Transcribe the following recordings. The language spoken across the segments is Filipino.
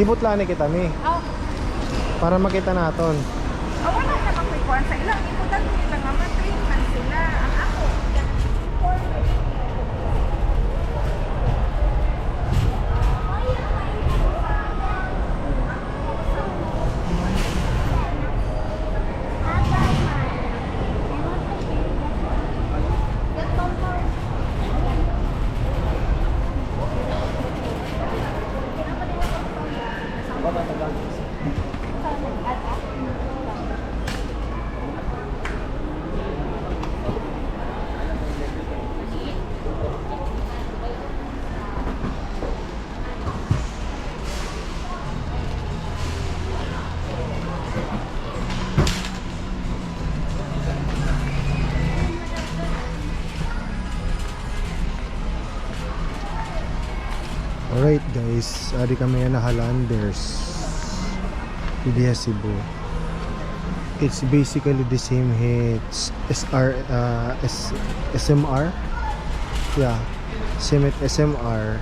Libot lang ni kita mi. Aw, Para makita naton. ah, wala na kapikuan sa ilang. Imutan guys, adi kami na Halanders. Idea Cebu. It's basically the same hits SR uh, S, SMR. Yeah. Same hit SMR.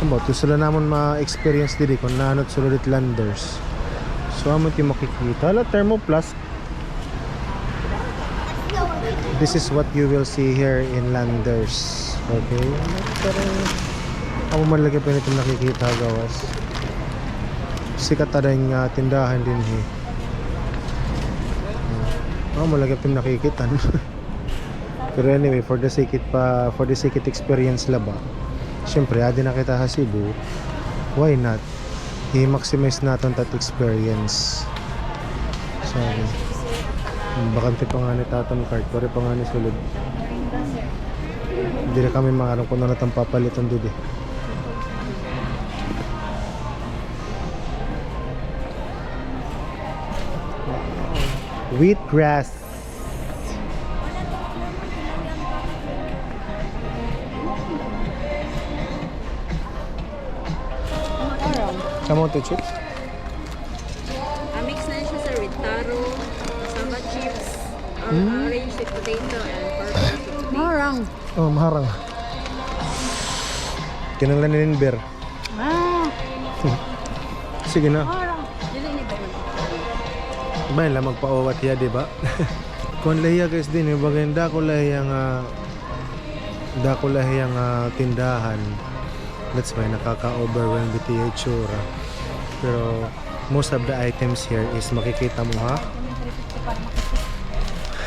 Ba? Ito sila naman ma-experience diri kung nanot sila dit landers. So amo ti makikita. Hala, thermoplastic. This is what you will see here in Landers. Okay? Ako man lagi pa nito nakikita gawas. Sikat na yung uh, tindahan din he. Ako man lagi pa nakikita. no? Pero anyway, for the sake it pa for the sake it experience laba. Siyempre, adi na kita sa Cebu. Why not? I-maximize natin that experience. Sorry. Bakante pa nga ni Tatam Card, pare pa nga ni Sulod. Hindi na kami mga anong kung ano natang papalitan doon eh. Wheatgrass. Kamote chips? Ah, mix na siya sa ritaro, samba chips, um, Mm. orange sweet potato, and purple sweet potato. Marang. Oh, maharang. Kinanglan ni Ber. Ah, Sige na. marang. Ba lang magpaawat ya, di ba? Kung lahiya guys din, yung bagay dako lahiya nga dako lahiya nga tindahan. That's why nakaka-overwhelm with yung itsura. Pero most of the items here is makikita mo ha.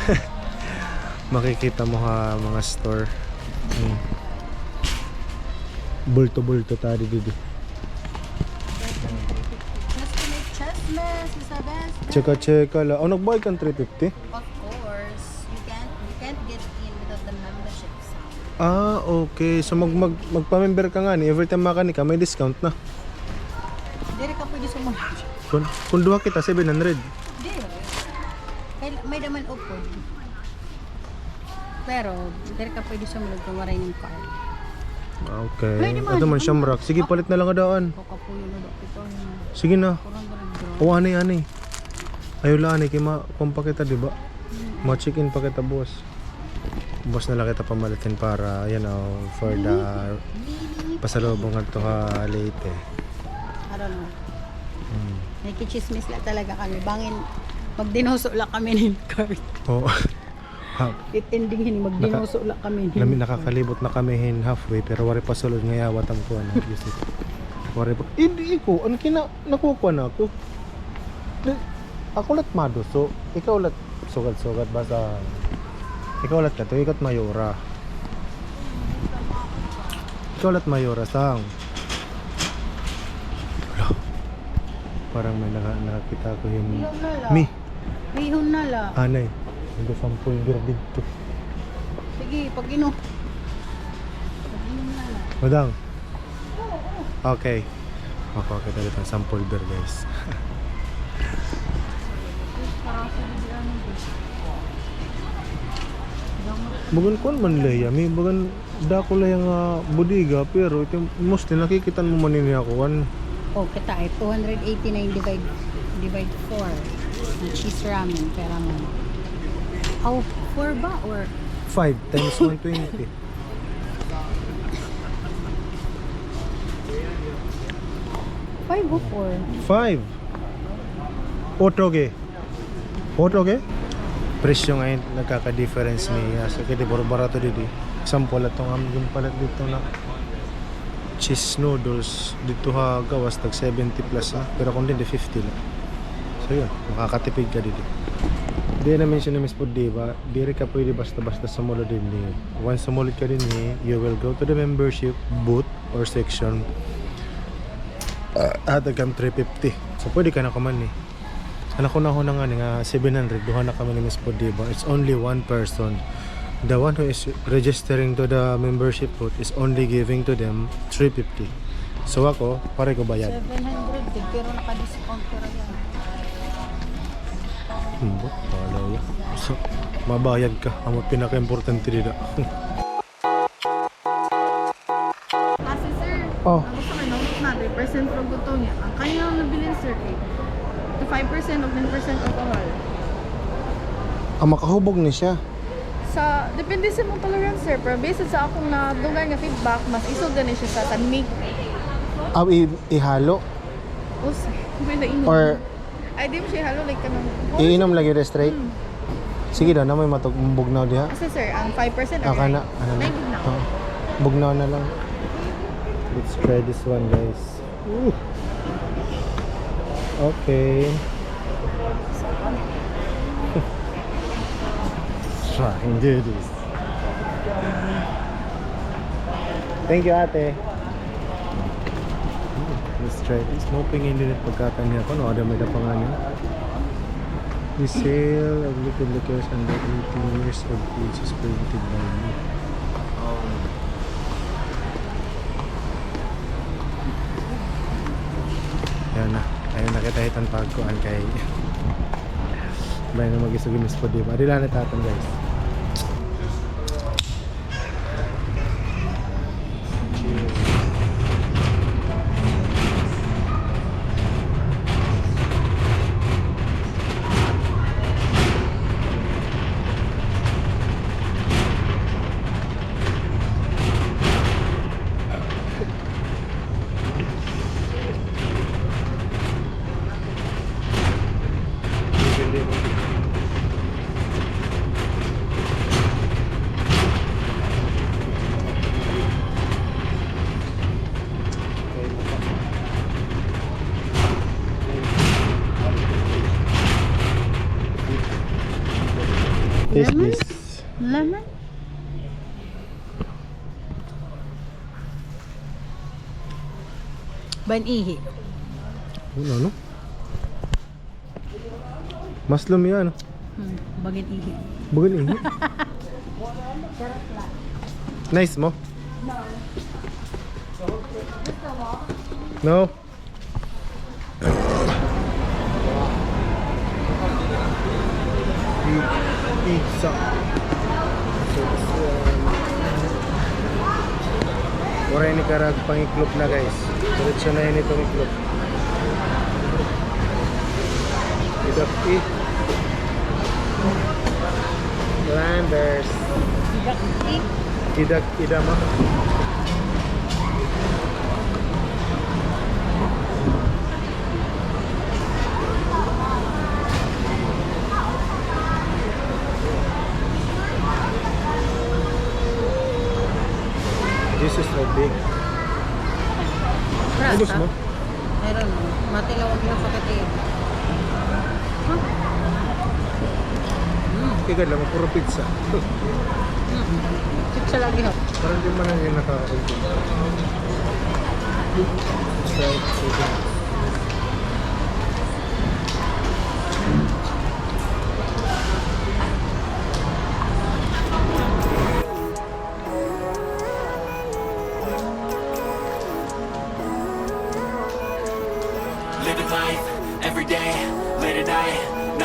makikita mo ha mga store. Hmm. Bulto-bulto tadi didi. Let's make chestnuts, Mr. Best. Cheka-cheka la. Oh, nagbayad kang 350? Of course, you can't you can't get in without the memberships. Ah, okay. So mag, mag magpa-member ka nga ni every time makani ka may discount na. Dili ka pwede sumunod. Kung, kung duha kita 700. Dili. Kaya may daman upod. Pero, dili ka pwede sumunod kung waray ng card. Ah, Okay. Ito man shamrock. Sige, palit na lang ka daan. Kakapuyo na daw ito. Sige na. O bro. ani ani. Ayaw lang ani kay ma kumpa kita, di ba? Ma chicken pa kita, boss. Boss na lang kita pamalitin para, you know, for the pasalubong at ha late. eh. Don't know. Hmm. Nakikichismis lang talaga kami. Bangin, magdinoso lang kami ng card. Oo. It ending hin, magdinoso lang kami. card. nakakalibot na kami hin halfway pero wari pa sulod nga yawat ang kuha na. Wari pa. Hindi ko, ano kina nakuha na ako. Ako lat mado so ikaw lat sugat-sugat basta ikaw lat ka to ikat mayora. Ikaw lat mayora sang. Parang may naka, nakakita ko yung mi Ihon na lang. anay. Hindi sampul bir dito. Sige, pag ino. Pag inom na lang. Madang. Okay. Mapakita dito ang sample beer guys. Bagan ko man laya, may bagan dako laya nga budiga pero ito mostly nakikita mo man niya ako kan Oh, kita ay 289 divide divide 4. Ang cheese ramen, pera mo. Oh, 4 ba? Or 5 times 120. 5 o 4? 5. Otoge. Otoge? Presyo ngayon nagkaka-difference niya. So kaya di barato dito. Example atong aming palat dito na cheese noodles dito ha gawas tag 70 plus ha. Pero kung din di 50 lang. So yun, makakatipid ka dito. Di na mention na Miss Pod, di rin ka pwede basta-basta sumulod din ni. Once sumulod ka din ni, you will go to the membership booth or section uh, adagang 350. So pwede ka na kuman ni. Anak ko na ho na nga nga 700 duha na kami ni Miss Pod, di ba? It's only one person. The one who is registering to the membership booth is only giving to them 350. So ako, pare ko bayad. 700 din, pero naka-discount pero yan. Kala ko. So, mabayad ka. Ang pinaka-importante dito. Kasi sir, Oh. ang gusto kayo, nagot na, 3% pro gusto niya. Ang kanya lang nabilin sir, eh, to 5% o 10% alcohol. Ang makahubog ni siya. Sa, depende sa mong tolerance sir, pero based sa akong na dugay nga feedback, mas isog gani siya sa tanmig. Aw, i- ihalo. O sir, may nainom. Or Ay, di mo siya halo, like kanang... iinom lagi rin straight. Hmm. Sige daw, na may matugbugnaw diha. Kasi sir, ang 5% Ah, kana, ano na? May bignaw. Oo. Bugnaw na lang. Let's try this one, guys. Ooh. Okay. Try and do this. Thank you, ate. This. Moping hindi na pagkakanya ko. No, ada may dapangan yun. The sale of liquid liquors under 18 years of age is prohibited by law. Ayan na. Ayun nakita hitan pagkuhan kay Bayan na mag-isugin miss po, di ba? Di lang natatan guys. Banihi. Ano, no? Mas lumi yan. Hmm, bagit ihi. Bugan ini. nice mo? No. Pizza. Mura ni karag pangiklop na guys. Diretso na yun itong iklop. Idak i. Landers. Idak idama. This is so big. Ubus mo? Meron. Matilawag lang sa kati. Tigad lang, puro pizza. Pizza lagi ha. Parang di man yung nakakakunti. Fried chicken.